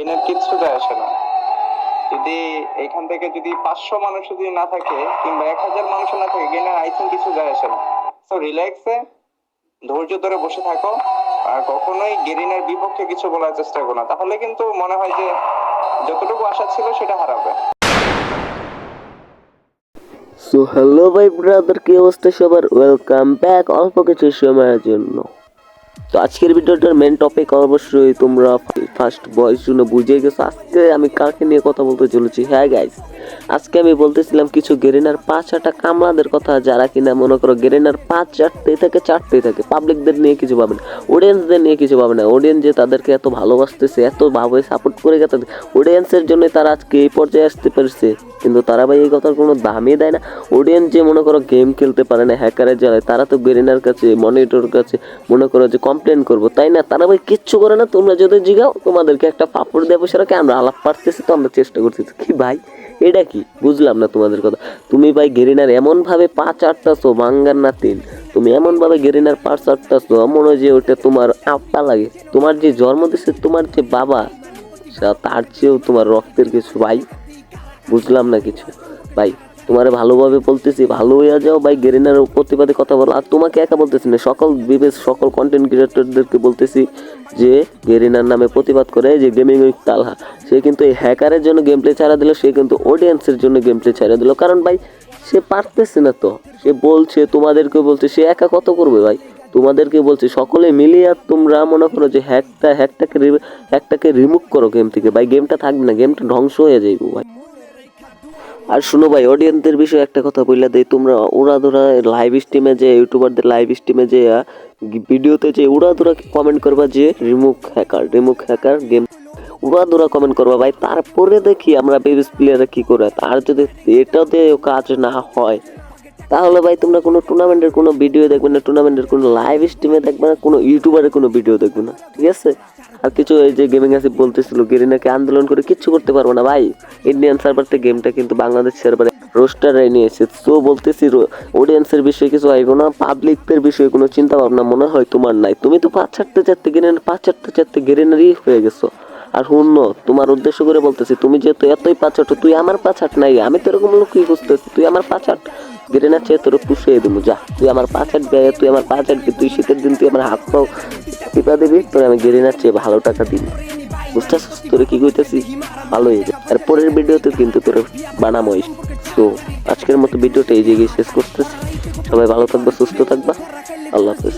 এনার কিচ্ছু যায় আসে না। যদি এখান থেকে যদি পাঁচশো মানুষ যদি না থাকে কিংবা এক হাজার মানুষ না থাকে গেনের আই থিঙ্ক কিছু যায় আসে না। তো রিল্যাক্সে ধৈর্য ধরে বসে থাকো। আর কখনোই গেরিনার বিপক্ষে কিছু বলার চেষ্টা করো না। তাহলে কিন্তু মনে হয় যে যতটুকু আশা ছিল সেটা হারাবে। সো হ্যালো ভাই ব্রাদার কি অবস্থা সবার? ওয়েলকাম ব্যাক অল্প কিছু সময়ের জন্য। তো আজকের ভিডিওটার মেন টপিক অবশ্যই তোমরা ফার্স্ট ভয়েস শুনে বুঝে গেছো। আজকে আমি কাকে নিয়ে কথা বলতে চলেছি? হ্যাঁ গাইস আজকে আমি বলতেছিলাম কিছু গেরিনার পাঁচ আটা কামলাদের কথা, যারা কিনা মনে করো গেরিনার পাঁচ চারটে থেকে চারটে থাকে। পাবলিকদের নিয়ে কিছু পাবে না। অডিয়েন্সদের নিয়ে কিছু পাবে না। অডিয়েন্স যে তাদেরকে এত ভালোবাসতেছে, এত ভাবে সাপোর্ট করে গেছে অডিয়েন্সের জন্য তারা আজকে এই পর্যায়ে আসতে পেরেছে। কিন্তু তারা ভাই এই কথার কোনো দামই দেয় না। অডিয়েন্স যে মনে করো গেম খেলতে পারে না হ্যাকারের জ্বালায়, তারা তো গেরিনার কাছে মনিটর কাছে, মনে করো যে কমপ্লেন করব, তাই না? তারা ভাই কিচ্ছু করে না, তোমরা যদি জিগাও, তোমাদেরকে একটা পাপড় দেবো সেটাকে আমরা আলাপ পারতেছি, তো আমরা চেষ্টা করতেছি কি ভাই? এটা কি? বুঝলাম না তোমাদের কথা। তুমি ভাই গেরিনার এমনভাবে পা পাঁচ আটটাছো বাঙ্গার না তিন তুমি এমনভাবে গেরিনার পা আটটাছো মনে হয় যে ওটা তোমার আপা লাগে। তোমার যে জন্ম দিছে, তোমার যে বাবা তার চেয়েও তোমার রক্তের কিছু ভাই। বুঝলাম না কিছু। ভাই তোমারে ভালোভাবে বলতেছি, ভালো হইয়া যাও ভাই, গেরিনার প্রতিবাদে কথা বলো। আর তোমাকে একা বলতেছি না, সকল বিবেশ সকল কন্টেন্ট ক্রিয়েটরদেরকে বলতেছি যে, গেরিনার নামে প্রতিবাদ করে যে গেমিং উইক তালহা। সে কিন্তু এই হ্যাকারের জন্য গেম প্লে ছাড়া দিল, সে কিন্তু অডিয়েন্সের জন্য গেম প্লে ছাড়া দিল। কারণ ভাই, সে পারতেছে না তো। সে বলছে, তোমাদেরকে বলছে, সে একা কত করবে ভাই? তোমাদেরকে বলছি, সকলে মিলিয়ে আর তোমরা মনে করো যে হ্যাকটা, হ্যাকটাকে হ্যাকটাকে রিমুভ করো গেম থেকে। ভাই গেমটা থাকবে না গেমটা ধ্বংস হয়ে যাইব ভাই। আর শুনো ভাই অডিয়েন্সদের বিষয়ে একটা কথা বললে দেই। তোমরা ওরা ধরা লাইভ স্ট্রিমে যে ইউটিউবারদের লাইভ স্ট্রিমে যে ভিডিওতে যে উড়া ধরা কমেন্ট করবা যে remove hacker remove hacker game উড়া ধরা কমেন্ট করবা ভাই, তারপরে দেখি আমরা বেবিস প্লেয়াররা কি করে। আর যদি এটাতে কাজ না হয়, তাহলে ভাই তোমরা কোনো টুর্নামেন্টের কোনো ভিডিও দেখবে না টুর্নামেন্টের কোনো লাইভ স্ট্রিমে দেখবে না, কোনো ইউটিউবারের কোনো ভিডিও দেখবে না। ঠিক আছে? আর কিছু এই যে গেমিং আসিফ বলতেছিল, গেরিনাকে আন্দোলন করে কিচ্ছু করতে পারব না ভাই। ইন্ডিয়ান সার্ভার থেকে গেমটা কিন্তু বাংলাদেশ সার্ভারে রোস্টারাই নিয়েছে। তো বলতেছি অডিয়েন্সের বিষয়ে কিছু আইব না পাবলিকদের বিষয়ে কোনো চিন্তা ভাবনা মনে হয় তোমার নাই। তুমি তো পাঁচ চারটে চারটে গেরিনার পাঁচ চারটে চারটে গেরিনারই হয়ে গেছো। আর শুন তোমার উদ্দেশ্য করে বলতেছি, তুমি যেহেতু এতই পাঁচ পাঁচাট তুই আমার পাঁচ পাঁচাট নাই, আমি তো এরকম লোকই বুঝতেছি তুই আমার পাঁচ পাঁচাট গেরিনার চেয়ে তোর পুষিয়ে দেবো, যা। তুই আমার পাঁচ পাঁচাট ব্যয়, তুই আমার পাঁচ পাঁচাট তুই শীতের দিন তুই আমার হাত পাও টিপা দিবি, তোর আমি গেরিনার চেয়ে ভালো টাকা দিবি। বুঝতেছিস? তোরে কি কইতেছি? ভালো হয়ে যায় আর পরের ভিডিওতে কিন্তু তোর বানামো তো আজকের মতো ভিডিওটা এই জায়গায় শেষ করতেছি। সবাই ভালো থাকবা, সুস্থ থাকবা। আল্লাহ হাফেজ।